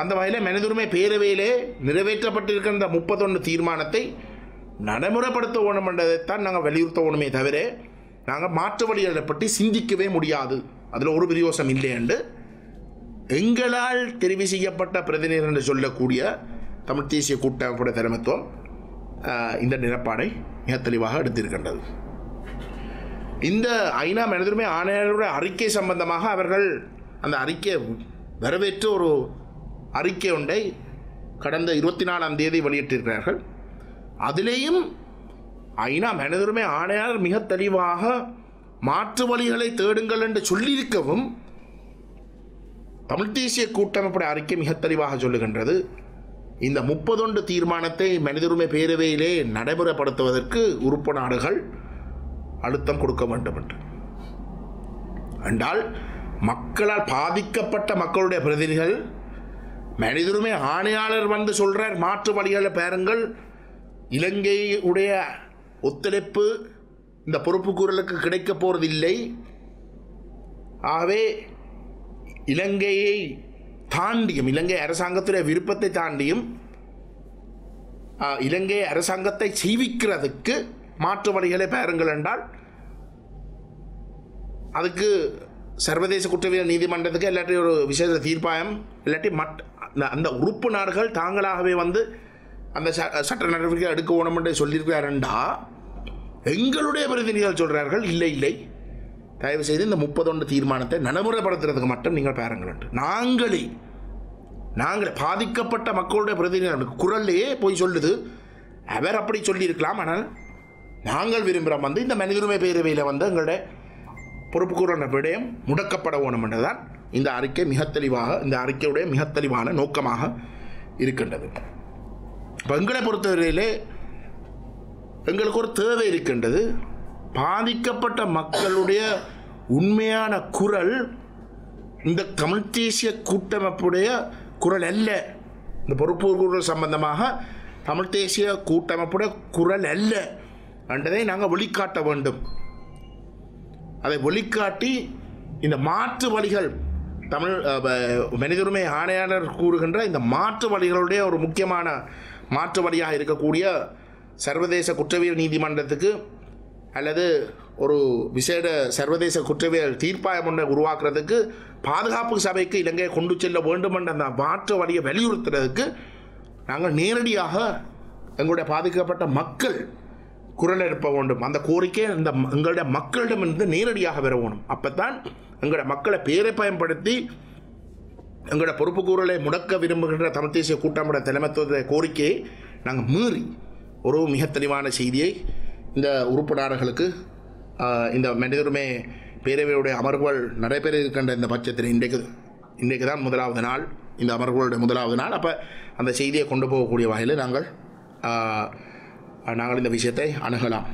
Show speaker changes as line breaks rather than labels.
அந்த வகையில் மனிதுரிமை பேரவையிலே நிறைவேற்றப்பட்டிருக்கின்ற முப்பத்தொன்று தீர்மானத்தை நடைமுறைப்படுத்த வேணும் என்றதைத்தான் நாங்கள் வலியுறுத்த வேணுமே தவிர நாங்கள் மாற்று வழிகளை பற்றி சிந்திக்கவே முடியாது. அதில் ஒரு பிரியோசம் இல்லை என்று எங்களால் தெரிவு செய்யப்பட்ட பிரதிநிதிகள் என்று சொல்லக்கூடிய தமிழ் தேசிய கூட்டமைப்புடைய தலைமைத்துவம் இந்த நிலப்பாடை மிக தெளிவாக எடுத்திருக்கின்றது. இந்த ஐநா மனிதருமே ஆணையாளருடைய அறிக்கை சம்பந்தமாக அவர்கள் அந்த அறிக்கையை வரவேற்று ஒரு அறிக்கை ஒன்றை கடந்த இருபத்தி நாலாம் தேதி வெளியிட்டிருக்கிறார்கள். அதிலேயும் ஐநா மனிதருமே ஆணையாளர் மிக தெளிவாக மாற்று வழிகளை தேடுங்கள் என்று சொல்லியிருக்கவும் தமிழ் தேசிய கூட்டமைப்புடைய அறிக்கை மிக தெளிவாக சொல்லுகின்றது. இந்த முப்பதொன்று தீர்மானத்தை மனிதருமை பேரவையிலே நடைமுறைப்படுத்துவதற்கு உறுப்பு நாடுகள் அழுத்தம் கொடுக்க வேண்டும் என்று. என்றால் மக்களால் பாதிக்கப்பட்ட மக்களுடைய பிரதிநிதிகள் மனிதருமே ஆணையாளர் வந்து சொல்கிறார் மாற்று வழிகளை பாருங்கள். இலங்கையுடைய ஒத்துழைப்பு இந்த பொறுப்புக்கூறலுக்கு கிடைக்க போகிறதில்லை ஆகவே இலங்கையை தாண்டியும் இலங்கை அரசாங்கத்துடைய விருப்பத்தை தாண்டியும் இலங்கை அரசாங்கத்தை செய்விக்கிறதுக்கு மாற்று வழிகளை பாருங்கள் என்றால் அதுக்கு சர்வதேச குற்றவியல் நீதிமன்றத்துக்கு இல்லாட்டி ஒரு விசேஷ தீர்ப்பாயம் இல்லாட்டி மட் அந்த- அந்த உறுப்பு நாடுகள் தாங்களாகவே வந்து அந்த ச- சட்ட நடவடிக்கை எடுக்க வேணும் என்று சொல்லியிருக்கிறாரண்டா? எங்களுடைய பிரதிநிதிகள் சொல்கிறார்கள் இல்லை இல்லை. தயவு செய்து இந்த முப்பதொன்று தீர்மானத்தை நடைமுறைப்படுத்துறதுக்கு மட்டும் நீங்கள் பாருங்கள் நாங்களே நாங்களே பாதிக்கப்பட்ட மக்களுடைய பிரதிநிதிகள் குரல்லையே போய் சொல்லுது. அவர் அப்படி சொல்லியிருக்கலாம் ஆனால் நாங்கள் விரும்புகிறோம் வந்து இந்த மனிதருமை பேரவையில் வந்து எங்களுடைய பொறுப்புக்கூறான விடயம் முடக்கப்பட வேணும் என்றுதான் இந்த அறிக்கை மிக தெளிவாக இந்த அறிக்கையுடைய மிக தெளிவான நோக்கமாக இருக்கின்றது. இப்போ பொறுத்தவரையிலே எங்களுக்கு ஒரு தேவை இருக்கின்றது. பாதிக்கப்பட்ட மக்களுடைய உண்மையான குரல் இந்த தமிழ் தேசிய கூட்டமைப்புடைய குரல் அல்ல. இந்த பொறுப்பு சம்பந்தமாக தமிழ் தேசிய கூட்டமைப்புடைய குரல் அல்ல என்றதை நாங்கள் வெளிக்காட்ட வேண்டும். அதை வெளிக்காட்டி இந்த மாற்று வழிகள் தமிழ் மனித உரிமை ஆணையாளர் கூறுகின்ற இந்த மாற்று வழிகளுடைய ஒரு முக்கியமான மாற்று வழியாக இருக்கக்கூடிய சர்வதேச குற்றவியல் நீதிமன்றத்துக்கு அல்லது ஒரு விசேட சர்வதேச குற்றவியல் தீர்ப்பாயம் ஒன்றை உருவாக்குறதுக்கு பாதுகாப்பு சபைக்கு இலங்கையை கொண்டு செல்ல வேண்டும் என்ற அந்த மாற்று வழியை வலியுறுத்துறதுக்கு நாங்கள் நேரடியாக எங்களுடைய பாதிக்கப்பட்ட மக்கள் குரல் எழுப்ப வேண்டும். அந்த கோரிக்கை இந்த எங்களுடைய மக்களிடமிருந்து நேரடியாக வர வேணும் அப்பதான் எங்களோட மக்களை பேரை பயன்படுத்தி எங்களோட பொறுப்புக்கூறலை முடக்க விரும்புகின்ற தமிழ் தேசிய கூட்டமைப்புடைய தலைமைத்துவ கோரிக்கையை நாங்கள் மீறி ஒரு மிக தெளிவான செய்தியை இந்த உறுப்பினர்களுக்கு இந்த மனிதருமே பேரவையுடைய அமர்வுகள் நடைபெற இருக்கின்ற இந்த பட்சத்தில் இன்றைக்கு இன்றைக்கு தான் முதலாவது நாள். இந்த அமர்வுகளுடைய முதலாவது நாள். அப்போ அந்த செய்தியை கொண்டு போகக்கூடிய வகையில் நாங்கள் நாங்கள் இந்த விஷயத்தை அணுகலாம்.